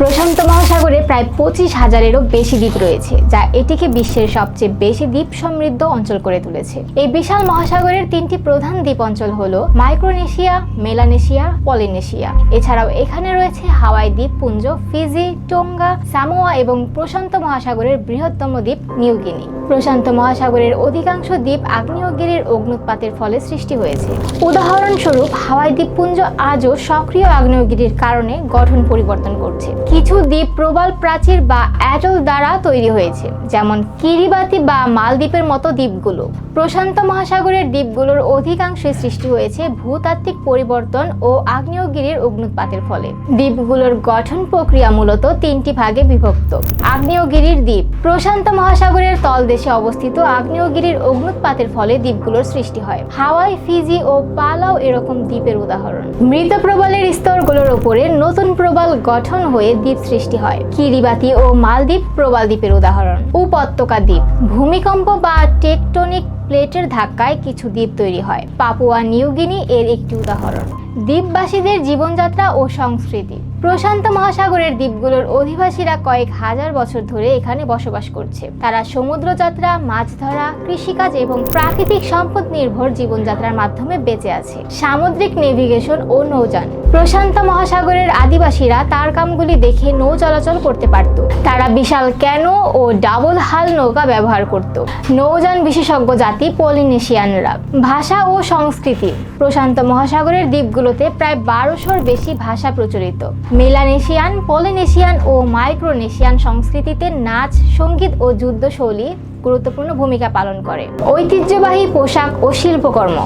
প্রশান্ত মহাসাগরে প্রায় পঁচিশ হাজারেরও বেশি দ্বীপ রয়েছে, যা এটিকে বিশ্বের সবচেয়ে বেশি দ্বীপ সমৃদ্ধ অঞ্চল করে তুলেছে। এই বিশাল মহাসাগরের তিনটি প্রধান দ্বীপ অঞ্চল হল মাইক্রোনেশিয়া, মেলানেশিয়া, পলিনেশিয়া। এছাড়াও এখানে রয়েছে হাওয়াই দ্বীপপুঞ্জ ফিজি, টোঙ্গা, সামোয়া এবং প্রশান্ত মহাসাগরের বৃহত্তম দ্বীপ নিউগিনি প্রশান্ত মহাসাগরের অধিকাংশ দ্বীপ আগ্নেয়গিরির অগ্নুৎপাতের ফলে সৃষ্টি হয়েছে। উদাহরণস্বরূপ, হাওয়াই দ্বীপপুঞ্জ আজও সক্রিয় আগ্নেয়গিরির কারণে গঠন পরিবর্তন করছে। কিছু দ্বীপ প্রবাল প্রাচীর বা অ্যাটল দ্বারা তৈরি হয়েছে, যেমন কিরিবাতি বা মালদ্বীপের মতো দ্বীপগুলো। প্রশান্ত মহাসাগরের দ্বীপগুলোর অধিকাংশই সৃষ্টি হয়েছে ভূতাত্ত্বিক পরিবর্তন ও আগ্নেয়গিরির অগ্নুৎপাতের ফলে। দ্বীপগুলোর গঠন প্রক্রিয়া মূলত তিনটি ভাগে বিভক্ত। আগ্নেয়গিরির দ্বীপ। প্রশান্ত মহাসাগরের তলদেশে অবস্থিত আগ্নেয়গিরির অগ্নুৎপাতের ফলে দ্বীপগুলোর সৃষ্টি হয়। হাওয়াই, ফিজি ও পালাও এরকম দ্বীপের উদাহরণ। মৃত প্রবালের স্তরগুলোর উপরে নতুন প্রবাল গঠন হয়ে দ্বীপ সৃষ্টি হয়। কিরিবাতি ও মালদ্বীপ প্রবাল দ্বীপের উদাহরণ। উপত্যকা দ্বীপ। ভূমিকম্প বা টেকটনিক প্লেটের ধাক্কায় কিছু দ্বীপ তৈরি হয়। পাপুয়া নিউগিনি এর একটি উদাহরণ। দ্বীপবাসীদের জীবনযাত্রা ও সংস্কৃতি। প্রশান্ত মহাসাগরের দ্বীপগুলোর অধিবাসীরা কয়েক হাজার বছর ধরে এখানে বসবাস করছে। তারা সমুদ্রযাত্রা মাছ ধরা কৃষিকাজ এবং প্রাকৃতিক সম্পদ নির্ভর জীবনযাত্রার মাধ্যমে বেঁচে আছে। সামুদ্রিক নেভিগেশন ও নৌযান। প্রশান্ত মহাসাগরের আদিবাসীরা তার কামগুলি দেখে নৌ চলাচল করতে পারত। তারা বিশাল ক্যানো ও ডাবল হাল নৌকা ব্যবহার করত। নৌযান বিশেষজ্ঞ জাতি পলিনেশিয়ানরা। ভাষা ও সংস্কৃতি। প্রশান্ত মহাসাগরের দ্বীপগুলোতে প্রায় বারোশোর বেশি ভাষা প্রচলিত। মেলানেশিয়ান, পলিনেশিয়ান ও মাইক্রোনেশিয়ান সংস্কৃতিতে নাচ, সংগীত ও যুদ্ধ শৈলী গুরুত্বপূর্ণ ভূমিকা পালন করে। ঐতিহ্যবাহী পোশাক ও শিল্পকর্ম।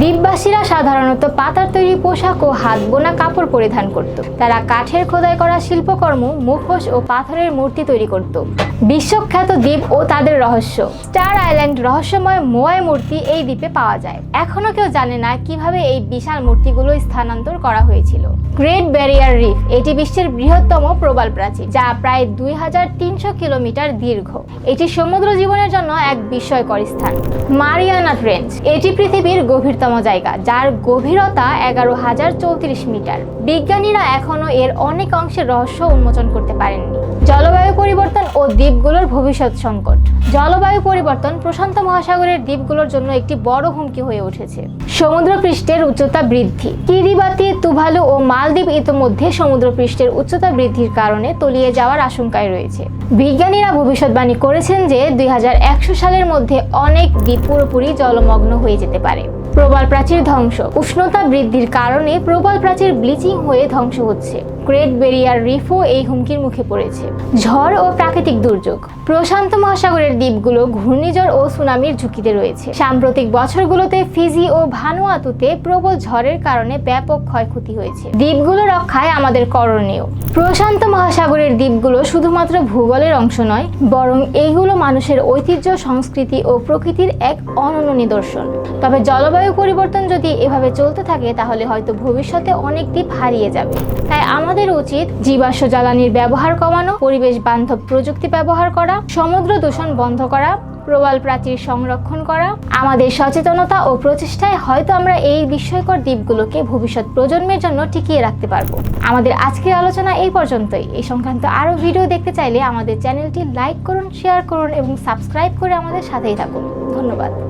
দ্বীপবাসীরা সাধারণত পাতার তৈরি পোশাক ও হাত বোনা কাপড় পরিধান করত। তারা কাঠের খোদাই করা শিল্পকর্ম, মুখোশ ও পাথরের মূর্তি তৈরি করত। বিশ্বখ্যাত দ্বীপ ও তাদের রহস্য। স্টার আইল্যান্ড রহস্যময় মোয়াই মূর্তি এই দ্বীপে পাওয়া যায়। এখনও কেউ জানে না কীভাবে এই বিশাল মূর্তিগুলো স্থানান্তর করা হয়েছিল। গ্রেট ব্যারিয়ার রিফ, এটি বিশ্বের বৃহত্তম প্রবাল প্রাচীর, যা প্রায় দুই হাজার তিনশো কিলোমিটার দীর্ঘ। এটি সমুদ্র জীবনের জন্য এক বিস্ময়কর স্থান। মারিয়ানা ট্রেঞ্চ এটি পৃথিবীর গভীরতম জায়গা, যার গভীরতা এগারো হাজার চৌত্রিশ মিটার। বিজ্ঞানীরা এখনও এর অনেক অংশের রহস্য উন্মোচন করতে পারেননি। জলবায়ু পরিবর্তন ও দ্বীপগুলোর ভবিষ্যৎ সংকট। জলবায়ু পরিবর্তন প্রশান্ত মহাসাগরের দ্বীপগুলোর জন্য একটি বড় হুমকি হয়ে উঠেছে। সমুদ্রপৃষ্ঠের উচ্চতা বৃদ্ধি। কিরিবাতি তুভালু ও মালদ্বীপ ইতিমধ্যে সমুদ্রপৃষ্ঠের উচ্চতা বৃদ্ধির কারণে তলিয়ে যাওয়ার আশঙ্কায় রয়েছে। বিজ্ঞানীরা ভবিষ্যৎবাণী করেছেন যে দুই হাজার একশো সালের মধ্যে অনেক দ্বীপ পুরোপুরি জলমগ্ন হয়ে যেতে পারে। প্রবাল প্রাচীর ধ্বংস। উষ্ণতা বৃদ্ধির কারণে প্রবাল প্রাচীর ব্লিচিং হয়ে ধ্বংস হচ্ছে। গ্রেট বেরিয়ার রিফও এই হুমকির মুখে পড়েছে। ঝড় ও প্রাকৃতিক দুর্যোগ। প্রশান্ত মহাসাগরের দ্বীপগুলো ঘূর্ণিঝড় ও সুনামির ঝুঁকিতে রয়েছে। সাম্প্রতিক বছরগুলোতে ফিজি ও ভানুয়াতুতে প্রবল ঝড়ের কারণে ব্যাপক ক্ষয়ক্ষতি হয়েছে। দ্বীপগুলো রক্ষায় আমাদের করণীয়। প্রশান্ত মহাসাগরের দ্বীপগুলো শুধুমাত্র ভূগোলের অংশ নয়, বরং এইগুলো মানুষের ঐতিহ্য, সংস্কৃতি ও প্রকৃতির এক অনন্য নিদর্শন। তবে জলবায়ু পরিবর্তন যদি এভাবে চলতে থাকে, তাহলে হয়তো ভবিষ্যতে অনেক দ্বীপ হারিয়ে যাবে। তাই আমাদের উচিত জীবাশ্ম জ্বালানির ব্যবহার কমানো, পরিবেশ বান্ধব প্রযুক্তি ব্যবহার করা, সমুদ্র দূষণ বন্ধ করা, প্রবাল প্রাচীর সংরক্ষণ করা। আমাদের সচেতনতা ও প্রচেষ্টায় হয়তো আমরা এই বিস্ময়কর দ্বীপগুলোকে ভবিষ্যৎ প্রজন্মের জন্য টিকিয়ে রাখতে পারব। আমাদের আজকের আলোচনা এই পর্যন্তই। এই সংক্রান্ত আরও ভিডিও দেখতে চাইলে আমাদের চ্যানেলটি লাইক করুন, শেয়ার করুন এবং সাবস্ক্রাইব করে আমাদের সাথেই থাকুন। ধন্যবাদ।